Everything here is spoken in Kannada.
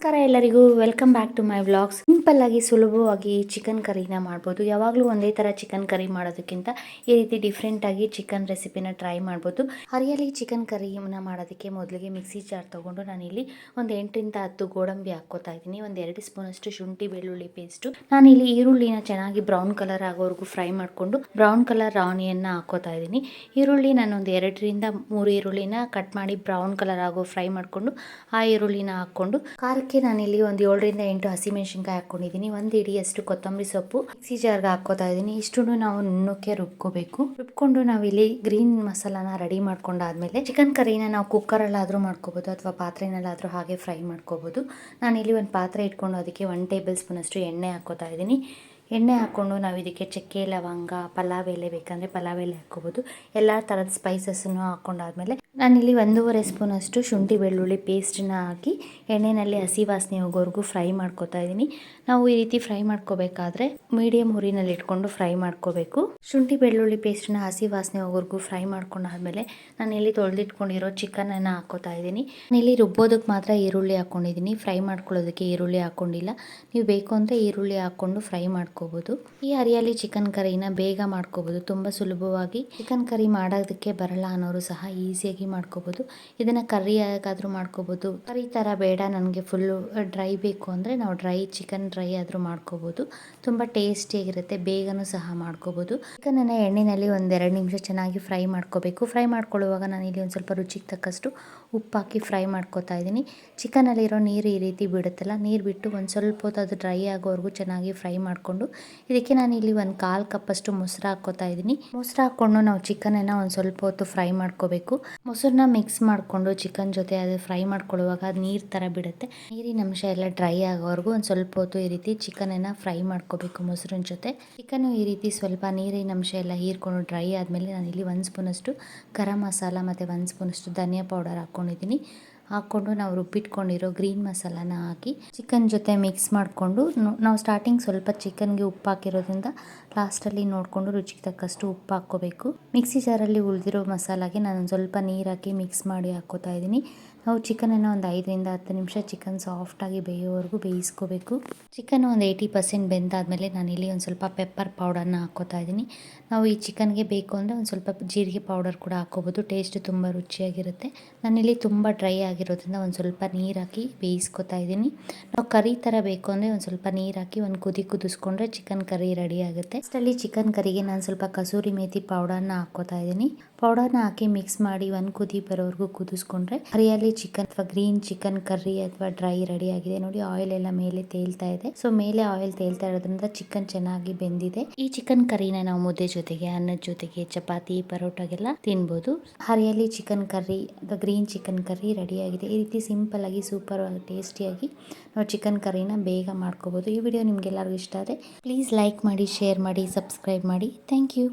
ನಮಸ್ಕಾರ ಎಲ್ಲರಿಗೂ. Welcome back to my vlogs simple ಆಗಿ, ಸುಲಭವಾಗಿ ಚಿಕನ್ ಕರಿನ ಮಾಡ್ಬೋದು. ಯಾವಾಗಲೂ ಒಂದೇ ಥರ ಚಿಕನ್ ಕರಿ ಮಾಡೋದಕ್ಕಿಂತ ಈ ರೀತಿ ಡಿಫ್ರೆಂಟ್ ಆಗಿ ಚಿಕನ್ ರೆಸಿಪಿನ ಟ್ರೈ ಮಾಡ್ಬೋದು. ಹರಿಯಲಿ ಚಿಕನ್ ಕರಿನ ಮಾಡೋದಕ್ಕೆ ಮೊದಲಿಗೆ ಮಿಕ್ಸಿ ಜಾರ್ ತೊಗೊಂಡು ನಾನಿಲ್ಲಿ ಒಂದು ಎಂಟರಿಂದ ಹತ್ತು ಗೋಡಂಬಿ ಹಾಕೋತಾ ಇದ್ದೀನಿ. ಒಂದು ಎರಡು ಸ್ಪೂನಷ್ಟು ಶುಂಠಿ, ಬೆಳ್ಳುಳ್ಳಿ ಪೇಸ್ಟು ನಾನಿಲ್ಲಿ ಈರುಳ್ಳಿನ ಚೆನ್ನಾಗಿ ಬ್ರೌನ್ ಕಲರ್ ಆಗೋವರೆಗೂ ಫ್ರೈ ಮಾಡಿಕೊಂಡು ಬ್ರೌನ್ ಕಲರ್ ರಾವಣಿಯನ್ನ ಹಾಕೋತಾ ಇದ್ದೀನಿ. ಈರುಳ್ಳಿ ನಾನೊಂದು ಎರಡರಿಂದ ಮೂರು ಈರುಳ್ಳಿನ ಕಟ್ ಮಾಡಿ ಬ್ರೌನ್ ಕಲರ್ ಆಗೋ ಫ್ರೈ ಮಾಡಿಕೊಂಡು ಆ ಈರುಳ್ಳಿನ ಹಾಕ್ಕೊಂಡು ಖಾರಕ್ಕೆ ನಾನಿಲ್ಲಿ ಒಂದು ಏಳರಿಂದ ಎಂಟು ಹಸಿಮೆಣಸಿನ್ಕಾಯಿ ಹಾಕೊಂಡಿದ್ದೀನಿ ಒಂದು ಇಡಿಯಷ್ಟು ಕೊತ್ತಂಬರಿ ಸೊಪ್ಪು ಮಿಕ್ಸಿ ಜಾರ್ಗೆ ಹಾಕೋತಾ ಇದ್ದೀನಿ. ಇಷ್ಟು ನಾವು ನುಣ್ಣಕ್ಕೆ ರುಬ್ಕೋಬೇಕು. ರುಬ್ಕೊಂಡು ನಾವಿಲ್ಲಿ ಗ್ರೀನ್ ಮಸಾಲಾನ ರೆಡಿ ಮಾಡ್ಕೊಂಡಾದ್ಮೇಲೆ ಚಿಕನ್ ಕರಿನ ನಾವು ಕುಕ್ಕರಲ್ಲಾದರೂ ಮಾಡ್ಕೋಬೋದು ಅಥವಾ ಪಾತ್ರೆನಲ್ಲಾದರೂ ಹಾಗೆ ಫ್ರೈ ಮಾಡ್ಕೋಬೋದು. ನಾನಿಲ್ಲಿ ಒಂದು ಪಾತ್ರೆ ಇಟ್ಕೊಂಡು ಅದಕ್ಕೆ ಒನ್ ಟೇಬಲ್ ಸ್ಪೂನ್ ಅಷ್ಟು ಎಣ್ಣೆ ಹಾಕೋತಾ ಇದ್ದೀನಿ. ಎಣ್ಣೆ ಹಾಕ್ಕೊಂಡು ನಾವು ಇದಕ್ಕೆ ಚಕ್ಕೆ, ಲವಂಗ, ಪಲಾವ್ ಎಲೆ ಬೇಕಂದರೆ ಪಲಾವ್ ಎಲೆ ಹಾಕ್ಕೋಬೋದು. ಎಲ್ಲ ಥರದ ಸ್ಪೈಸಸ್ಸನ್ನು ಹಾಕ್ಕೊಂಡಾದ್ಮೇಲೆ ನಾನಿಲ್ಲಿ ಒಂದೂವರೆ ಸ್ಪೂನಷ್ಟು ಶುಂಠಿ ಬೆಳ್ಳುಳ್ಳಿ ಪೇಸ್ಟನ್ನ ಹಾಕಿ ಎಣ್ಣೆಯಲ್ಲಿ ಹಸಿ ವಾಸನೆ ಹೋಗೋವರೆಗೂ ಫ್ರೈ ಮಾಡ್ಕೋತಾ ಇದ್ದೀನಿ. ನಾವು ಈ ರೀತಿ ಫ್ರೈ ಮಾಡ್ಕೋಬೇಕಾದ್ರೆ ಮೀಡಿಯಂ ಹುರಿನಲ್ಲಿ ಇಟ್ಕೊಂಡು ಫ್ರೈ ಮಾಡ್ಕೋಬೇಕು. ಶುಂಠಿ ಬೆಳ್ಳುಳ್ಳಿ ಪೇಸ್ಟನ್ನ ಹಸಿ ವಾಸನೆ ಹೋಗೋವರೆಗೂ ಫ್ರೈ ಮಾಡ್ಕೊಂಡಾದ್ಮೇಲೆ ನಾನು ಇಲ್ಲಿ ತೊಳೆದಿಟ್ಕೊಂಡಿರೋ ಚಿಕನನ್ನು ಹಾಕೋತಾ ಇದ್ದೀನಿ. ನಾನಿಲ್ಲಿ ರುಬ್ಬೋದಕ್ಕೆ ಮಾತ್ರ ಈರುಳ್ಳಿ ಹಾಕ್ಕೊಂಡಿದ್ದೀನಿ ಫ್ರೈ ಮಾಡ್ಕೊಳ್ಳೋದಕ್ಕೆ ಈರುಳ್ಳಿ ಹಾಕ್ಕೊಂಡಿಲ್ಲ ನೀವು ಬೇಕು ಅಂದರೆ ಈರುಳ್ಳಿ ಹಾಕ್ಕೊಂಡು ಫ್ರೈ ಮಾಡ್ಕೋಬೋದು. ಈ ಹರಿಯಾಲಿ ಚಿಕನ್ ಕರಿನ ಬೇಗ ಮಾಡ್ಕೋಬೋದು. ತುಂಬ ಸುಲಭವಾಗಿ ಚಿಕನ್ ಕರಿ ಮಾಡೋದಕ್ಕೆ ಬರಲ್ಲ ಅನ್ನೋರು ಸಹ ಈಸಿಯಾಗಿ ಮಾಡ್ಕೋಬೋದು. ಇದನ್ನು ಕರಿಯಾಗಾದರೂ ಮಾಡ್ಕೋಬೋದು. ಕರಿ ಥರ ಬೇಡ, ನನಗೆ ಫುಲ್ಲು ಡ್ರೈ ಬೇಕು ಅಂದರೆ ನಾವು ಡ್ರೈ ಚಿಕನ್ ಡ್ರೈ ಆದರೂ ಮಾಡ್ಕೋಬೋದು. ತುಂಬ ಟೇಸ್ಟಿಯಾಗಿರುತ್ತೆ ಬೇಗನೂ ಸಹ ಮಾಡ್ಕೋಬೋದು. ಚಿಕನನ್ನು ಎಣ್ಣೆಯಲ್ಲಿ ಒಂದೆರಡು ನಿಮಿಷ ಚೆನ್ನಾಗಿ ಫ್ರೈ ಮಾಡ್ಕೋಬೇಕು. ಫ್ರೈ ಮಾಡ್ಕೊಳ್ಳುವಾಗ ನಾನು ಇಲ್ಲಿ ಒಂದು ಸ್ವಲ್ಪ ರುಚಿಗೆ ತಕ್ಕಷ್ಟು ಉಪ್ಪು ಹಾಕಿ ಫ್ರೈ ಮಾಡ್ಕೋತಾ ಇದ್ದೀನಿ. ಚಿಕನಲ್ಲಿರೋ ನೀರು ಈ ರೀತಿ ಬಿಡುತ್ತಲ್ಲ, ನೀರು ಬಿಟ್ಟು ಒಂದು ಸ್ವಲ್ಪ ಹೊತ್ತು ಅದು ಡ್ರೈ ಆಗೋವರೆಗೂ ಚೆನ್ನಾಗಿ ಫ್ರೈ ಮಾಡಿಕೊಂಡು ಇದಕ್ಕೆ ನಾನು ಇಲ್ಲಿ ಒಂದು ಕಾಲು ಕಪ್ಪಷ್ಟು ಮೊಸರು ಹಾಕ್ಕೋತಾ ಇದ್ದೀನಿ. ಮೊಸರು ಹಾಕ್ಕೊಂಡು ನಾವು ಚಿಕನನ್ನು ಒಂದು ಸ್ವಲ್ಪ ಹೊತ್ತು ಫ್ರೈ ಮಾಡ್ಕೋಬೇಕು. ಮೊಸರನ್ನ ಮಿಕ್ಸ್ ಮಾಡಿಕೊಂಡು ಚಿಕನ್ ಜೊತೆ ಅದು ಫ್ರೈ ಮಾಡ್ಕೊಳ್ಳುವಾಗ ಅದು ನೀರು ಥರ ಬಿಡುತ್ತೆ. ನೀರಿನ ಅಂಶ ಎಲ್ಲ ಡ್ರೈ ಆಗೋವರೆಗೂ ಒಂದು ಸ್ವಲ್ಪ ಹೊತ್ತು ಈ ರೀತಿ ಚಿಕನನ್ನು ಫ್ರೈ ಮಾಡ್ಕೋಬೇಕು ಮೊಸರಿನ ಜೊತೆ. ಚಿಕನ್ನು ಈ ರೀತಿ ಸ್ವಲ್ಪ ನೀರಿನ ಅಂಶ ಎಲ್ಲ ಹೀರ್ಕೊಂಡು ಡ್ರೈ ಆದಮೇಲೆ ನಾನು ಇಲ್ಲಿ ಒಂದು ಸ್ಪೂನಷ್ಟು ಗರಂ ಮಸಾಲ ಮತ್ತು ಒಂದು ಸ್ಪೂನಷ್ಟು ಧನಿಯಾ ಪೌಡರ್ ಹಾಕ್ಕೊಂಡಿದ್ದೀನಿ. ಹಾಕ್ಕೊಂಡು ನಾವು ರುಬ್ಬಿಟ್ಕೊಂಡಿರೋ ಗ್ರೀನ್ ಮಸಾಲಾನ ಹಾಕಿ ಚಿಕನ್ ಜೊತೆ ಮಿಕ್ಸ್ ಮಾಡಿಕೊಂಡು ನಾವು ಸ್ಟಾರ್ಟಿಂಗ್ ಸ್ವಲ್ಪ ಚಿಕನ್ಗೆ ಉಪ್ಪು ಹಾಕಿರೋದ್ರಿಂದ ಲಾಸ್ಟಲ್ಲಿ ನೋಡಿಕೊಂಡು ರುಚಿಗೆ ತಕ್ಕಷ್ಟು ಉಪ್ಪು ಹಾಕ್ಕೋಬೇಕು. ಮಿಕ್ಸಿ ಜಾರಲ್ಲಿ ಉಳಿದಿರೋ ಮಸಾಲಾಗೆ ನಾನು ಸ್ವಲ್ಪ ನೀರು ಹಾಕಿ ಮಿಕ್ಸ್ ಮಾಡಿ ಹಾಕ್ಕೋತಾ ಇದ್ದೀನಿ. ನಾವು ಚಿಕನನ್ನು ಒಂದು ಐದರಿಂದ ಹತ್ತು ನಿಮಿಷ ಚಿಕನ್ ಸಾಫ್ಟಾಗಿ ಬೇಯೋವರೆಗೂ ಬೇಯಿಸ್ಕೋಬೇಕು. ಚಿಕನ್ ಒಂದು ಏಯ್ಟಿ ಪರ್ಸೆಂಟ್ ಬೆಂದಾದಮೇಲೆ ನಾನಿಲ್ಲಿ ಒಂದು ಸ್ವಲ್ಪ ಪೆಪ್ಪರ್ ಪೌಡರ್ನ ಹಾಕೋತಾ ಇದ್ದೀನಿ. ನಾವು ಈ ಚಿಕನ್ಗೆ ಬೇಕು ಅಂದರೆ ಒಂದು ಸ್ವಲ್ಪ ಜೀರಿಗೆ ಪೌಡರ್ ಕೂಡ ಹಾಕ್ಕೋಬೋದು ಟೇಸ್ಟ್ ತುಂಬ ರುಚಿಯಾಗಿರುತ್ತೆ. ನಾನಿಲ್ಲಿ ತುಂಬ ಡ್ರೈ ಆಗಿರೋದ್ರಿಂದ ಒಂದು ಸ್ವಲ್ಪ ನೀರು ಹಾಕಿ ಬೇಯಿಸ್ಕೊತಾ ಇದ್ದೀನಿ. ನಾವು ಕರಿ ಥರ ಬೇಕು ಅಂದರೆ ಒಂದು ಸ್ವಲ್ಪ ನೀರು ಹಾಕಿ ಒಂದು ಕುದಿ ಕುದಿಸ್ಕೊಂಡ್ರೆ ಚಿಕನ್ ಕರಿ ರೆಡಿ ಆಗುತ್ತೆ. ಅಷ್ಟರಲ್ಲಿ ಚಿಕನ್ ಕರಿಗೆ ನಾನು ಸ್ವಲ್ಪ ಕಸೂರಿ ಮೇಥಿ ಪೌಡರ್ನ ಹಾಕೋತಾ ಇದ್ದೀನಿ. ಪೌಡರ್ನ ಹಾಕಿ ಮಿಕ್ಸ್ ಮಾಡಿ ಒಂದು ಕುದಿ ಬರೋವರೆಗೂ ಕುದಿಸ್ಕೊಂಡ್ರೆ ಕರಿಯಲ್ಲಿ ಚಿಕನ್ ಅಥವಾ ಗ್ರೀನ್ ಚಿಕನ್ ಕರ್ರಿ ಅಥವಾ ಡ್ರೈ ರೆಡಿ ಆಗಿದೆ. ನೋಡಿ, ಆಯಿಲ್ ಎಲ್ಲ ಮೇಲೆ ತೇಲ್ತಾ ಇದೆ. ಸೊ, ಮೇಲೆ ಆಯಿಲ್ ತೇಲ್ತಾ ಇರೋದ್ರಿಂದ ಚಿಕನ್ ಚೆನ್ನಾಗಿ ಬೆಂದಿದೆ. ಈ ಚಿಕನ್ ಕರಿನ ನಾವು ಮುದ್ದೆ ಜೊತೆಗೆ, ಅನ್ನದ ಜೊತೆಗೆ, ಚಪಾತಿ, ಪರೋಟಾಗೆಲ್ಲ ತಿನ್ಬೋದು. ಹರಿಯಲ್ಲಿ ಚಿಕನ್ ಕರ್ರಿ ಅಥವಾ ಗ್ರೀನ್ ಚಿಕನ್ ಕರ್ರಿ ರೆಡಿ ಆಗಿದೆ. ಈ ರೀತಿ ಸಿಂಪಲ್ ಆಗಿ, ಸೂಪರ್ ಆಗಿ ಟೇಸ್ಟಿಯಾಗಿ ನಾವು ಚಿಕನ್ ಕರಿನ ಬೇಗ ಮಾಡ್ಕೋಬಹುದು ಈ ವಿಡಿಯೋ ನಿಮ್ಗೆಲ್ಲರಿಗೂ ಇಷ್ಟ ಆದರೆ, ಪ್ಲೀಸ್ ಲೈಕ್ ಮಾಡಿ, ಶೇರ್ ಮಾಡಿ, ಸಬ್ಸ್ಕ್ರೈಬ್ ಮಾಡಿ. Thank you.